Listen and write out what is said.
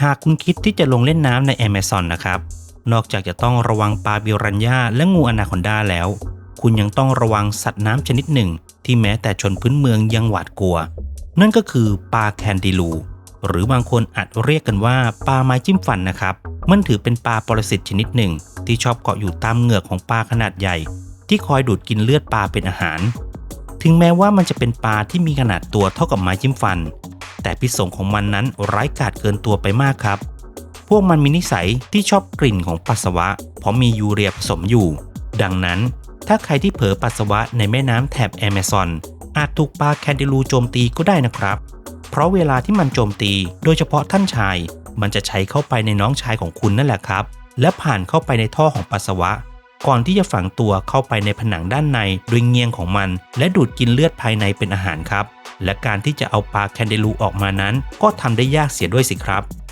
หากคุณคิดที่จะลงเล่นน้ำใน Amazon นะครับ นอกจากจะต้องระวังปลาบิรันยาและงูอนาคอนดาแล้ว คุณยังต้องระวังสัตว์น้ำชนิดหนึ่ง ที่แม้แต่ชนพื้นเมืองยังหวาดกลัว นั่นก็คือปลาแคนดิลู หรือบางคนอาจเรียกกันว่าปลาไม้จิ้มฟันนะครับ มันถือเป็นปลาปรสิตชนิดหนึ่ง ที่ชอบเกาะอยู่ตามเหงือกของปลาขนาดใหญ่ ที่คอยดูดกินเลือดปลาเป็นอาหาร ถึงแม้ว่ามันจะเป็นปลาที่มีขนาดตัวเท่ากับไม้จิ้มฟัน แต่พิษสงของมันนั้นร้ายกาจเกินตัวไปมากครับ พวกมันมีนิสัยที่ชอบกลิ่นของปัสสาวะ เพราะมียูเรียผสมอยู่ ดังนั้น ถ้าใครที่เผลอปัสสาวะในแม่น้ำแถบแอมะซอนอาจถูกปลาแคนดิลูโจมตีก็ได้นะครับ เพราะเวลาที่มันโจมตี โดยเฉพาะท่านชาย มันจะใช้เข้าไปในน้องชายของคุณนั่นแหละครับ และผ่านเข้าไปในท่อของปัสสาวะ ก่อนที่จะฝังตัวเข้าไปในผนังด้านในโดยเงียงของมัน และดูดกินเลือดภายในเป็นอาหารครับ และการที่จะเอาปลาแคนเดลูออกมานั้น ก็ทำได้ยากเสียด้วยสิครับ